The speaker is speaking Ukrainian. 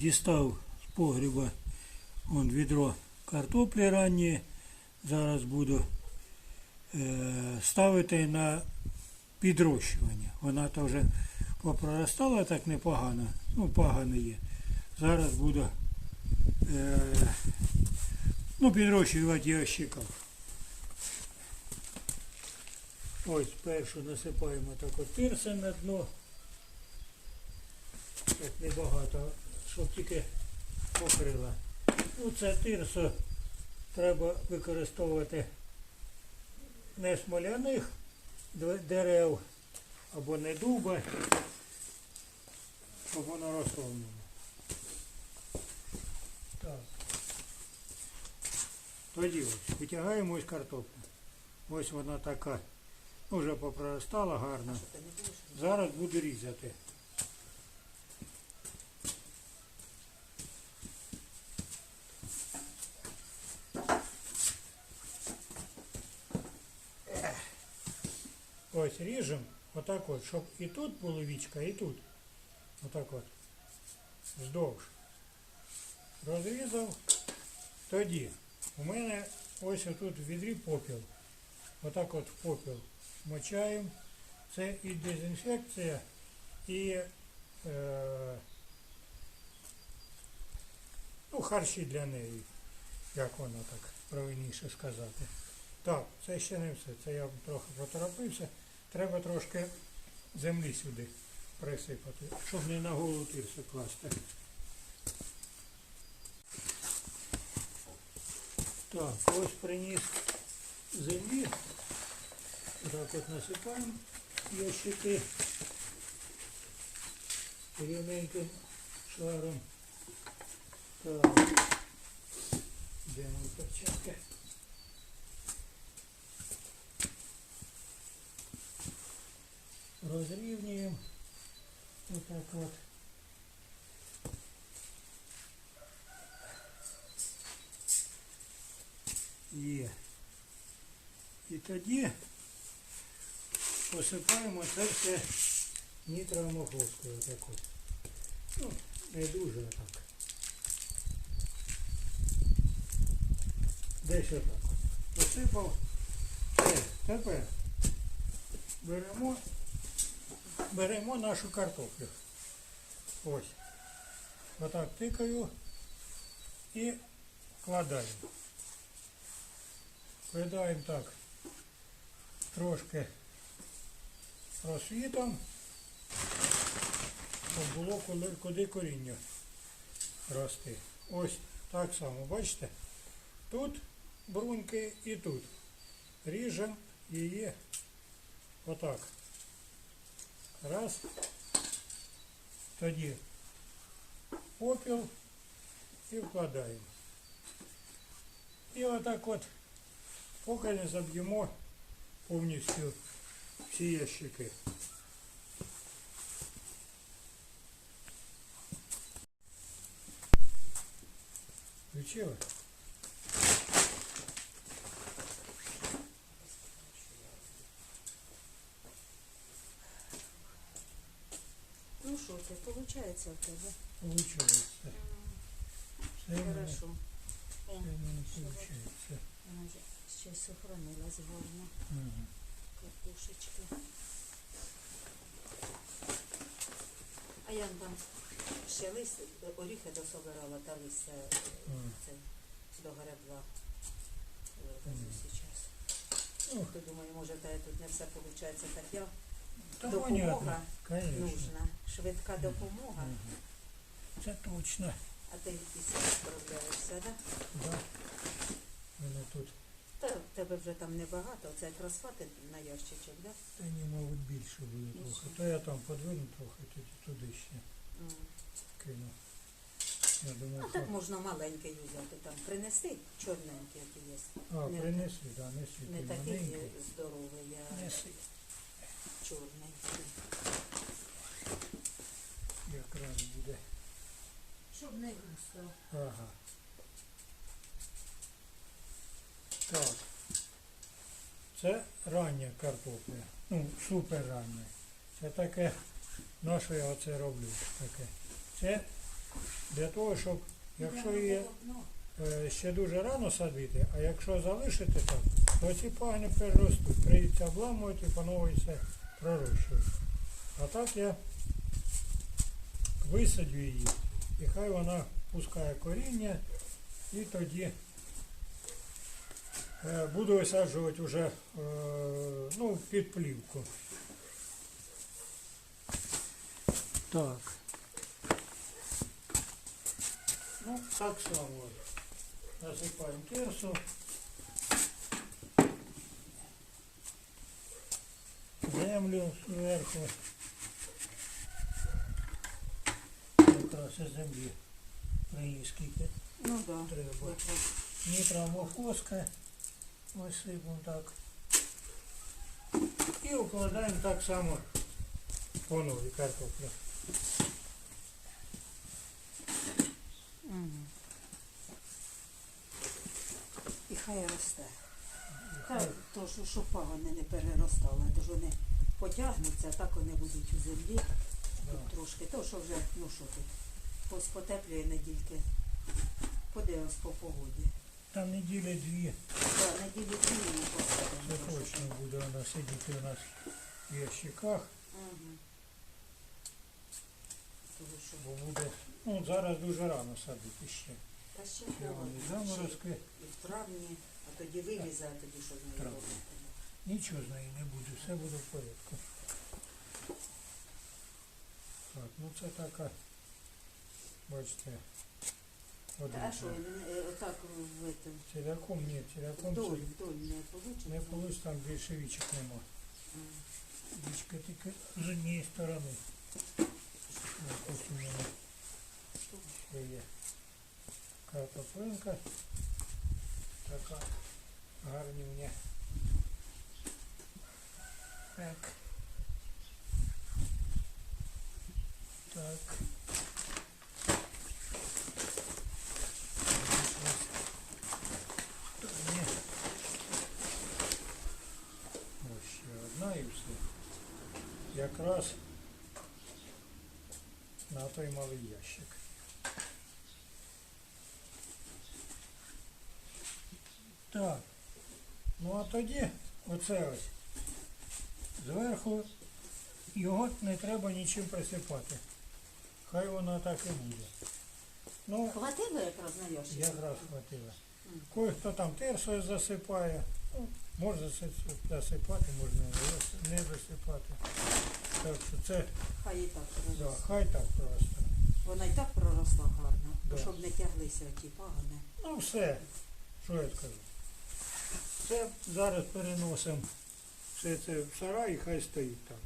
дістав з погріба вон відро картоплі ранньої. Зараз буду е, ставити на підрощування. Вона то вже попроростала так непогано, ну погано є. Зараз буду е, ну, підрощувати ящиком. Ось першу насипаємо так от на дно. Так небагато, щоб тільки покрила. Ну це тирсо треба використовувати не смоляних дерев або не дуба, щоб воно росло. Так. Тоді ось витягаємо ось картоплю. Ось вона така. ну, Вже попроростала гарно. Зараз буду різати. Ось ріжемо отак от, щоб і тут було вічка, і тут. Отак от. Вздовж. Розрізав. Тоді у мене ось отут в відрі попіл. Отак от в попіл мочаємо. Це і дезінфекція, і е, ну, харчі для неї, як воно так правильніше сказати. Так, це ще не все. Це я трохи поторопився. Треба трошки землі сюди присипати, щоб не на голову тирси класти. Так, ось приніс землі. Так от насипаємо ящики рівненьким шаром. Так. Де мої перчатки? Розрівнюємо. Отак от. Є. І тоді посипаємо це все нітроамофоскою таку. Ну, не дуже так. Десь отак. Посипав. Тепер беремо, беремо нашу картоплю. Ось. Отак тикаю і кладаємо. Кладаємо так трошки просвітом, щоб було куди коріння рости. Ось так само, бачите? Тут бруньки і тут. Ріжемо її отак. Раз. Тоді попіл і вкладаємо. І отак от, поки не заб'ємо повністю всі ящики. Включила? Виходить в тебе? Получається. Все Хорошо. в мене получається. Вона вже щось сохранилась гарно. Ага. Картошечка. А я там ще лист, оріхи дособирала та листя е, це, до гребла. Мгм. зараз. Ну, То думаю, може, та тут не все виходить, так я Допомога конечно. нужна. Швидка допомога. Це точно. А ти сам справляєшся, так? Да? Да. Воно тут, Та в тебе вже там небагато, це якраз хватить на ящичок, так? та ні, мабуть, більше буде трохи. То я там подвину трохи, тоді туди ще кину. Я думаю, Ну так що... можна маленький взяти там, принести чорненький, який є. А, не- принеси, да, неси. Не такий здоровий, а Неси. Чорненький. Якраз буде. Щоб не густо. Ага. Так. Це рання картопля. Ну, супер рання. Це таке, на що я оце роблю таке. Це Для того, щоб, якщо Ну, е, ще дуже рано садити, а якщо залишити так, то ці пагни переростуть. Прийдеться обламувати і по новій пророщувати. А так я висадю її, і хай вона пускає коріння, і тоді е, буду висаджувати вже е, ну, під плівку. Так. Ну, так само. Насипаємо терсу. Землю зверху. Із землі приніс скільки ну да. треба. Нітромофоска. Висипемо так. І укладаємо так само по новій картоплю. Мгм. І хай росте. Хай то, що, пагони не переростали, то ж вони потягнуться, а так вони будуть у землі да. трошки. То, що вже, ну що тут, потеплює недільки. Подивимось по погоді. Там неділя дві. Так, неділі дві ми Це посадимо. точно буде вона сидіти у нас в ящиках. Тому що, бо буде. Ну, зараз дуже рано садити ще. та ще Ще холодно, вони ще заморозки. і в травні, а тоді вилізе, а тоді що з нею робити. Нічого з неї не буде, все буде в порядку. Так, ну це така, бачите, А один. що, е, отак в этом, Ціляком ні, ціляком вдоль, це вдоль не получится? не вийде, там більше вічок нема. М. Вічка тільки з однієї сторони. Ось ось у мене ще є картоплинка. Така гарнівня. Так. Так. Ні. Ось ще одна і все. Якраз на той малий ящик. Так. Ну а тоді оце ось. Зверху його не треба нічим присипати. Хай воно так і буде. Ну, Хватило якраз на якраз хватило. Кое-хто там терсою засипає. Ну, можна засипати, можна не засипати. Так що це, Хай і так да, хай так просто. Вона і так проросла гарно, Да. щоб не тяглися ті пагони. Ну все, що я скажу. Це зараз переносимо все це в і хай стоїть там.